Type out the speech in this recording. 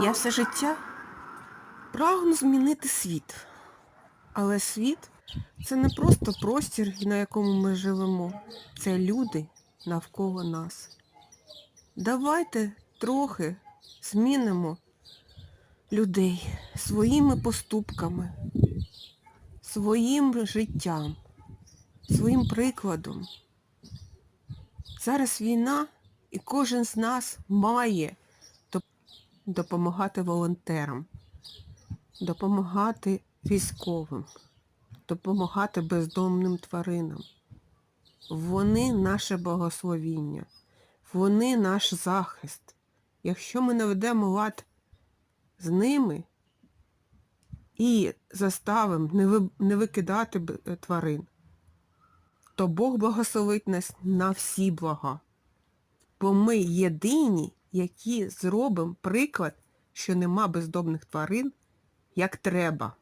Я все життя прагну змінити світ. Але світ це не просто простір, на якому ми живемо. Це люди навколо нас. Давайте трохи змінимо людей своїми поступками, своїм життям, своїм прикладом. Зараз війна, і кожен з нас має допомагати волонтерам, допомагати військовим, допомагати бездомним тваринам. Вони наше благословіння, вони наш захист. Якщо ми наведемо лад з ними і заставимо не, не викидати е, тварин, то Бог благословить нас на всі блага. Бо ми єдині, які зробимо приклад, що нема бездомних тварин, як треба.